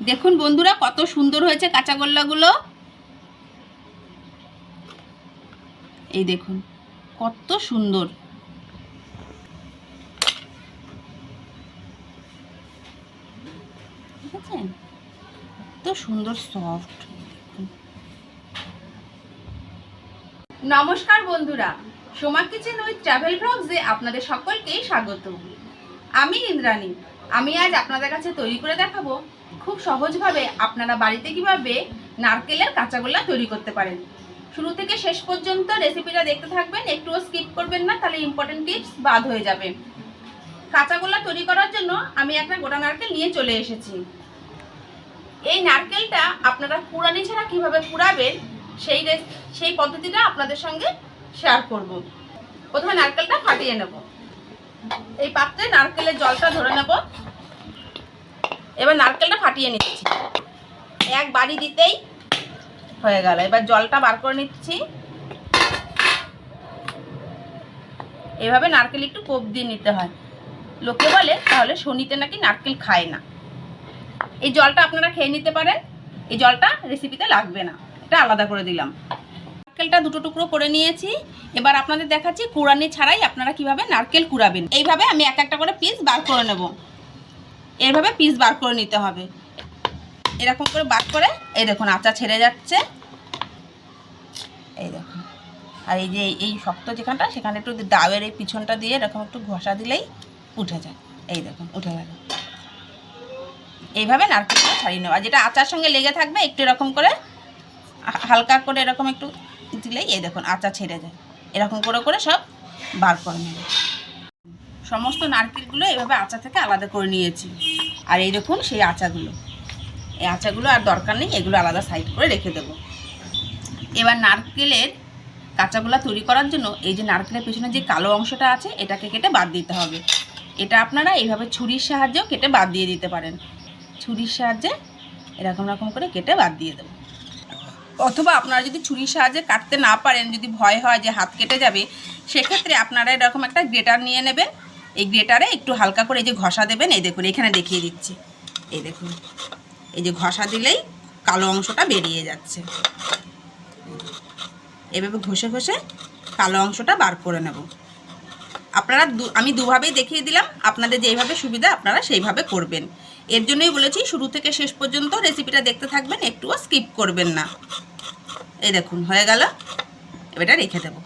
দেখুন বন্ধুরা, কত সুন্দর হয়েছে কাঁচা গোল্লাগুলো। এই দেখুন, কত সুন্দর। কত সুন্দর সফট নমস্কার বন্ধুরা, সোমা কিচেন উইথ ট্রাভেল ব্লগসে আপনাদের সকলকেই স্বাগত। আমি ইন্দ্রাণী। আমি আজ আপনাদের কাছে তৈরি করে দেখাবো খুব সহজভাবে আপনারা বাড়িতে কীভাবে নারকেলের কাঁচাগোল্লা তৈরি করতে পারেন। শুরু থেকে শেষ পর্যন্ত রেসিপিটা দেখতে থাকবেন, একটুও স্কিপ করবেন না, তাহলে ইম্পর্টেন্ট টিপস বাদ হয়ে যাবে। কাঁচাগোল্লা তৈরি করার জন্য আমি একটা গোটা নারকেল নিয়ে চলে এসেছি। এই নারকেলটা আপনারা কুড়ানি ছাড়া কীভাবে কুড়াবেন সেই সেই পদ্ধতিটা আপনাদের সঙ্গে শেয়ার করব। প্রথমে নারকেলটা ফাটিয়ে নেব। এই পাত্রে নারকেলের জলটা ধরে নেব। এবার নারকেলটা ফাটিয়ে নিচ্ছি। এক বাড়ি দিতেই হয়ে গেল। এবার জলটা বার করে নিচ্ছি। এভাবে নারকেল একটু কোপ দিয়ে নিতে হয়। লোকে বলে, তাহলে শনিতে নাকি নারকেল খায় না। এই জলটা আপনারা খেয়ে নিতে পারেন। এই জলটা রেসিপিতে লাগবে না। এটা আলাদা করে দিলাম। নারকেলটা দুটো টুকরো করে নিয়েছি। এবার আপনাদের দেখাচ্ছি, কুড়ানি ছাড়াই আপনারা কীভাবে নারকেল কুড়াবেন। এইভাবে আমি এক একটা করে পিস বার করে নেব। এইভাবে পিস বার করে নিতে হবে। এরকম করে বার করে, এই দেখুন আচা ছেড়ে যাচ্ছে। এই দেখুন। আর এই যে, এই- শক্ত যেখানটা, সেখানে একটু দাওয়ের এই পিছনটা দিয়ে এরকম একটু ঘষা দিলেই উঠে যায়। এই দেখুন, উঠে গেল। এইভাবে নারকেলটা ছাড়িয়ে নেওয়া যেটা আচার সঙ্গে লেগে থাকবে, একটু এরকম করে, হালকা করে এরকম একটু দিলেই এই দেখুন আচা ছেড়ে যায়। এরকম করে করে সব বার করে নেবে। সমস্ত নারকেলগুলো এভাবে আচা থেকে আলাদা করে নিয়েছি। আর এই দেখুন সেই আচাগুলো। এই আচাগুলো আর দরকার নেই, এগুলো আলাদা সাইড করে রেখে দেবো। এবার নারকেলের কাঁচাগোলা তৈরি করার জন্য এই যে নারকেলের পেছনে যে কালো অংশটা আছে, এটাকে কেটে বাদ দিতে হবে। এটা আপনারা এইভাবে ছুরির সাহায্যেও কেটে বাদ দিয়ে দিতে পারেন। ছুরির সাহায্যে এরকম রকম করে কেটে বাদ দিয়ে দেবো। অথবা আপনারা যদি ছুরির সাহায্যে কাটতে না পারেন, যদি ভয় হয় যে হাত কেটে যাবে, সেক্ষেত্রে আপনারা এরকম একটা গ্রেটার নিয়ে নেবেন। এই গ্রেটারে একটু হালকা করে এই যে ঘষা দেবেন, এই দেখুন, এখানে দেখিয়ে দিচ্ছি। এই দেখুন, এই যে ঘষা দিলেই কালো অংশটা বেরিয়ে যাচ্ছে। এভাবে ঘষে ঘষে কালো অংশটা বার করে নেব। আপনারা আমি দুভাবেই দেখিয়ে দিলাম, আপনাদের যেইভাবে সুবিধা আপনারা সেইভাবে করবেন। এর জন্যই বলেছি, শুরু থেকে শেষ পর্যন্ত রেসিপিটা দেখতে থাকবেন, একটুও স্কিপ করবেন না। এই দেখুন, হয়ে গেল। এবার এটা রেখে দেব।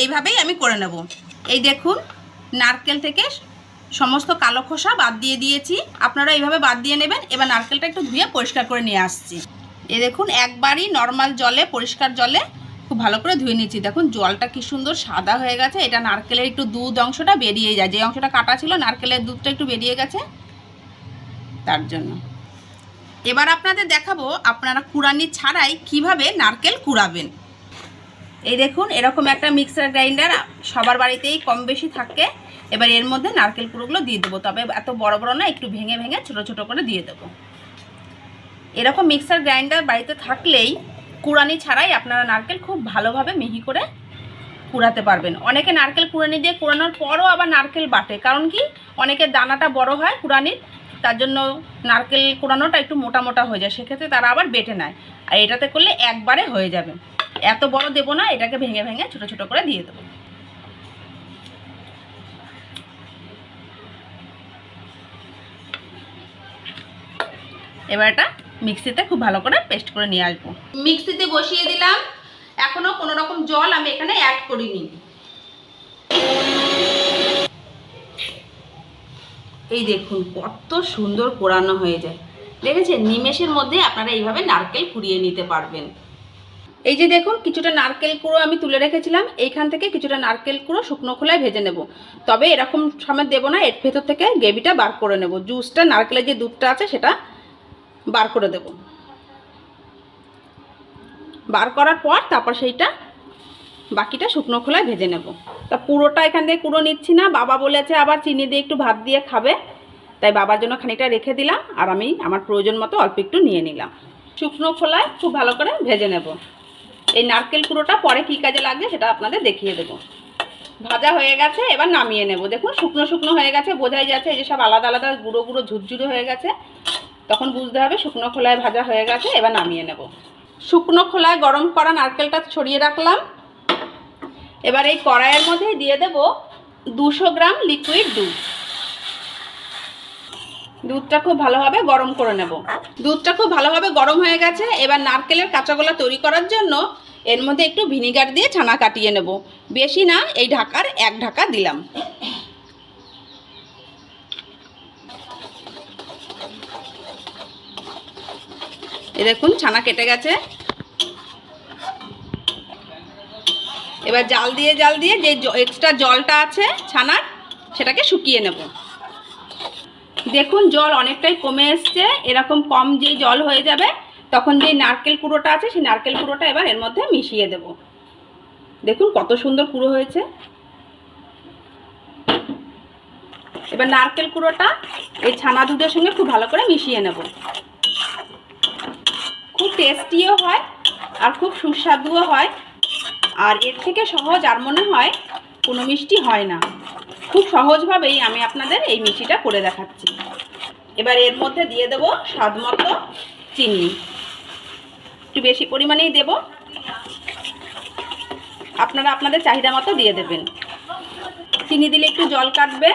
এইভাবেই আমি করে নেব। এই দেখুন নারকেল থেকে সমস্ত কালো খোসা বাদ দিয়ে দিয়েছি। আপনারা এইভাবে বাদ দিয়ে নেবেন। এবার নারকেলটা একটু ধুয়ে পরিষ্কার করে নিয়ে আসছি। এ দেখুন, একবারই নর্মাল জলে, পরিষ্কার জলে খুব ভালো করে ধুয়ে নিচ্ছি। দেখুন, জলটা কি সুন্দর সাদা হয়ে গেছে। এটা নারকেলের একটু দুধ অংশটা বেরিয়ে যায়। যে অংশটা কাটা ছিল, নারকেলের দুধটা একটু বেরিয়ে গেছে তার জন্য। এবার আপনাদের দেখাবো আপনারা কুড়ানি ছাড়াই কীভাবে নারকেল কুড়াবেন। এই দেখুন, এরকম একটা মিক্সার গ্রাইন্ডার সবার বাড়িতেই কম বেশি থাকে। এবার এর মধ্যে নারকেল কুড়োগুলো দিয়ে দেবো। তবে এত বড় বড় না, একটু ভেঙে ভেঙে ছোট ছোট করে দিয়ে দেবো। এরকম মিক্সার গ্রাইন্ডার বাড়িতে থাকলেই কুড়ানি ছাড়াই আপনারা নারকেল খুব ভালোভাবে মিহি করে কুড়াতে পারবেন। অনেকে নারকেল কুড়ানি দিয়ে কুড়ানোর পরও আবার নারকেল বাটে। কারণ কি? অনেকের দানাটা বড় হয় কুড়ানির, তার জন্য নারকেল কুড়ানোটা একটু মোটা মোটা হয়ে যায়। সেক্ষেত্রে তারা আবার বেটে নেয়। আর এটাতে করলে একবারে হয়ে যাবে। এত বড় দেবো না, এটাকে ভেঙে ভেঙে ছোট ছোট করে দিয়ে দেবো। এবার এটা মিক্সিতে খুব ভালো করে পেস্ট করে নিয়ে আসব। মিক্সিতে বসিয়ে দিলাম। এখনও কোনো রকম জল আমি এখানে অ্যাড করিনি। এই দেখুন, কত সুন্দর পোড়ানো হয়ে যায়। দেখেছেন নিমেষের মধ্যে আপনারা এইভাবে নারকেল কুড়িয়ে নিতে পারবেন। এই যে দেখুন, কিছুটা নারকেল কুড়ো আমি তুলে রেখেছিলাম। এইখান থেকে কিছুটা নারকেল কুড়ো শুকনো খোলায় ভেজে নেব। তবে এরকম সময় দেবো না, এর ভেতর থেকে গ্রেভিটা বার করে নেব। জুসটা, নারকেলের যে দুধটা আছে সেটা বার করে দেব। বার করার পর তারপর সেইটা বাকিটা শুকনো খোলায় ভেজে নেব। তা পুরোটা এখান থেকে কুড়ো নিচ্ছি না। বাবা বলেছে আবার চিনি দিয়ে একটু ভাত দিয়ে খাবে। তাই বাবার জন্য খানিকটা রেখে দিলাম। আর আমি আমার প্রয়োজন মতো অল্প একটু নিয়ে নিলাম। শুকনো খোলায় খুব ভালো করে ভেজে নেব। এই নারকেল কুড়োটা পরে কী কাজে লাগবে সেটা আপনাদের দেখিয়ে দেবো। ভাজা হয়ে গেছে, এবার নামিয়ে নেব। দেখুন, শুকনো শুকনো হয়ে গেছে, বোঝাই যাচ্ছে এই যে সব আলাদা আলাদা গুঁড়ো গুঁড়ো ঝুরঝুরে হয়ে গেছে। তখন বুঝতে হবে শুকনো খোলায় ভাজা হয়ে গেছে, এবার নামিয়ে নেব। শুকনো খোলায় গরম করা নারকেলটা ছড়িয়ে রাখলাম। এবার এই কড়াইয়ের মধ্যে দিয়ে দেব দুশো গ্রাম লিকুইড দুধ। দুধটা খুব ভালোভাবে গরম করে নেব। দুধটা খুব ভালোভাবে গরম হয়ে গেছে, এবার নারকেলের কাঁচাগোলা তৈরি করার জন্য এর মধ্যে একটু ভিনিগার দিয়ে ছানা কাটিয়ে নেব। বেশি না, এই ঢাকার এক ঢাকা দিলাম। এই দেখুন, ছানা কেটে গেছে। এবার জাল দিয়ে জাল দিয়ে যে এক্সট্রা জলটা আছে ছানার, সেটাকে শুকিয়ে নেব। দেখুন, জল অনেকটাই কমে এসছে। এরকম কম যেই জল হয়ে যাবে তখন যে নারকেল কুড়োটা আছে, সেই নারকেল কুড়োটা এবার এর মধ্যে মিশিয়ে দেব। দেখুন কত সুন্দর কুড়ো হয়েছে। এবার নারকেল কুড়োটা এই ছানা দুধের সঙ্গে খুব ভালো করে মিশিয়ে নেব। খুব টেস্টিও হয় আর খুব সুস্বাদুও হয়। আর এর থেকে সহজ আর মনে হয় কোনো মিষ্টি হয় না। খুব সহজভাবেই আমি আপনাদের এই মিষ্টিটা করে দেখাচ্ছি। এবার এর মধ্যে দিয়ে দেবো স্বাদ মতো চিনি। একটু বেশি পরিমাণেই দেব। আপনারা আপনাদের চাহিদা মতো দিয়ে দেবেন। চিনি দিলে একটু জল কাটবে।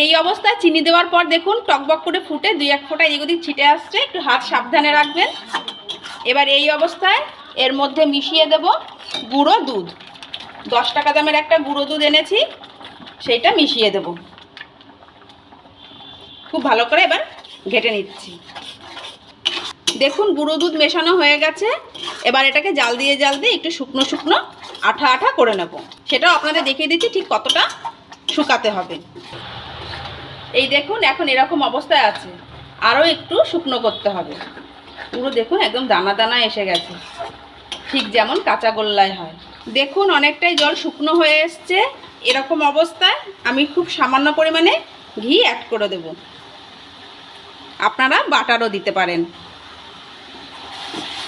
এই অবস্থায় চিনি দেওয়ার পর দেখুন, টকবক করে ফুটে দুই এক ফোঁটা ওদিক ছিটে আসছে। একটু হাত সাবধানে রাখবেন। এবার এই অবস্থায় এর মধ্যে মিশিয়ে দেব গুঁড়ো দুধ। দশ টাকা দামের একটা গুঁড়ো দুধ এনেছি, সেইটা মিশিয়ে দেব। খুব ভালো করে এবার ঘেটে নিচ্ছি। দেখুন, গুঁড়ো দুধ মেশানো হয়ে গেছে। এবার এটাকে জাল দিয়ে জাল দিয়ে একটু শুকনো শুকনো আঠা আঠা করে নেব। সেটাও আপনাদের দেখিয়ে দিচ্ছি ঠিক কতটা শুকাতে হবে। এই দেখুন, এখন এরকম অবস্থায় আছে। আরও একটু শুকনো করতে হবে। পুরো দেখুন, একদম দানা দানা এসে গেছে। ঠিক যেমন কাঁচা গোল্লায় হয়। দেখুন, অনেকটাই জল শুকনো হয়ে এসছে। এরকম অবস্থায় আমি খুব সামান্য পরিমাণে ঘি অ্যাড করে দেব। আপনারা বাটারও দিতে পারেন।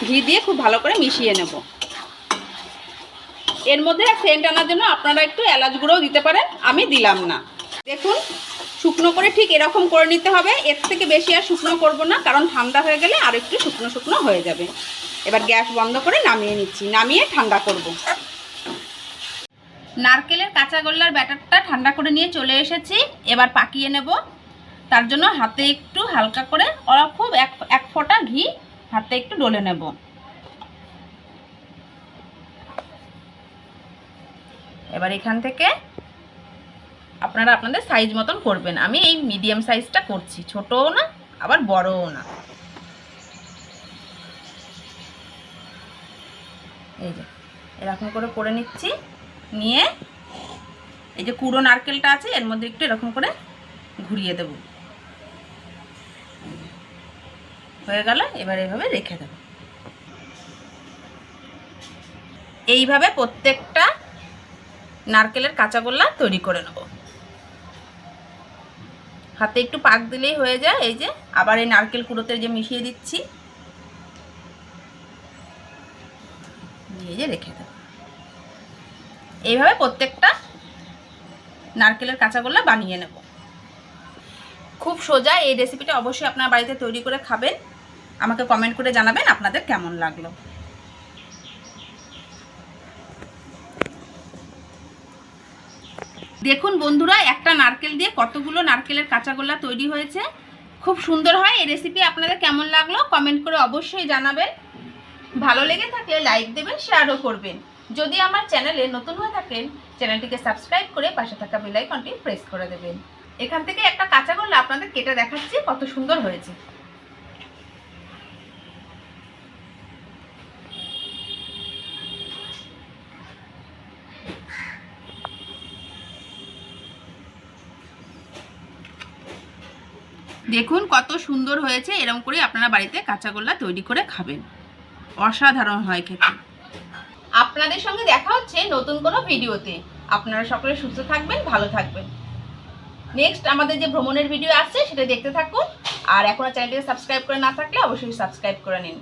ঘি দিয়ে খুব ভালো করে মিশিয়ে নেব। এর মধ্যে সেন্ট আনার জন্য আপনারা একটু এলাচ গুঁড়োও দিতে পারেন, আমি দিলাম না। দেখুন, শুকনো করে ঠিক এরকম করে নিতে হবে, এর থেকে বেশি আর শুকনো করব না, কারণ ঠান্ডা হয়ে গেলে আর একটু শুকনো শুকনো হয়ে যাবে। এবার গ্যাস বন্ধ করে নামিয়ে নিচ্ছি, নামিয়ে ঠান্ডা করব। নারকেলের কাঁচা গোল্লার ব্যাটারটা ঠান্ডা করে নিয়ে চলে এসেছি, এবার পাকিয়ে নেব। তার জন্য হাতে একটু হালকা করে, ওরা খুব এক এক ফোঁটা ঘি হাতে একটু ডলে নেব। এবার এখান থেকে আপনারা আপনাদের সাইজ মতন করবেন। আমি এই মিডিয়াম সাইজটা করছি, ছোটও না, আবার বড়ও না। এই যে, এরকম করে করে নিচ্ছি, নিয়ে এই যে কুড়ো নারকেলটা আছে, এর মধ্যে একটু এরকম করে ঘুরিয়ে দেব। হয়ে গেল, এবার এভাবে রেখে দেব। এইভাবে প্রত্যেকটা নারকেলের কাঁচাগোল্লা তৈরি করে নেব। হাতে একটু পাক দিলেই হয়ে যায়, এই যে আবার এই নারকেল কুড়োতে যে মিশিয়ে দিচ্ছি। দিয়ে যে রেখে দেব। এইভাবে প্রত্যেকটা নারকেলের কাঁচাগোল্লা বানিয়ে নেব। খুব সোজা এই রেসিপিটা অবশ্যই আপনার বাড়িতে তৈরি করে খাবেন। আমাকে কমেন্ট করে জানাবেন আপনাদের কেমন লাগল। দেখুন বন্ধুরা, একটা নারকেল দিয়ে কতগুলো নারকেলের কাঁচাগোল্লা তৈরি হয়েছে। খুব সুন্দর হয়, এই রেসিপি আপনাদের কেমন লাগল কমেন্ট করে অবশ্যই জানাবেন। ভালো লেগে থাকলে লাইক দেবেন শেয়ারও করবেন। যদি আমার চ্যানেলে নতুন হয়ে থাকেন, চ্যানেলটিকে সাবস্ক্রাইব করে পাশে থাকা বেল আইকনটি প্রেস করে দেবেন। এখান থেকে একটা কাঁচাগোল্লা আপনাদের কেটে দেখাচ্ছি, কত সুন্দর হয়েছে। দেখুন কত সুন্দর হয়েছে এরকম করে আপনারা বাড়িতে কাঁচাগোল্লা তৈরি করে খাবেন। অসাধারণ হয় খেতে। আপনাদের সঙ্গে দেখা হচ্ছে নতুন কোনো ভিডিওতে। আপনারা সকলে সুস্থ থাকবেন, ভালো থাকবেন। নেক্সট আমাদের যে ভ্রমণের ভিডিও আসছে, সেটা দেখতে থাকুন। আর এখনও চ্যানেলটিকে সাবস্ক্রাইব করে না থাকলে অবশ্যই সাবস্ক্রাইব করে নিন।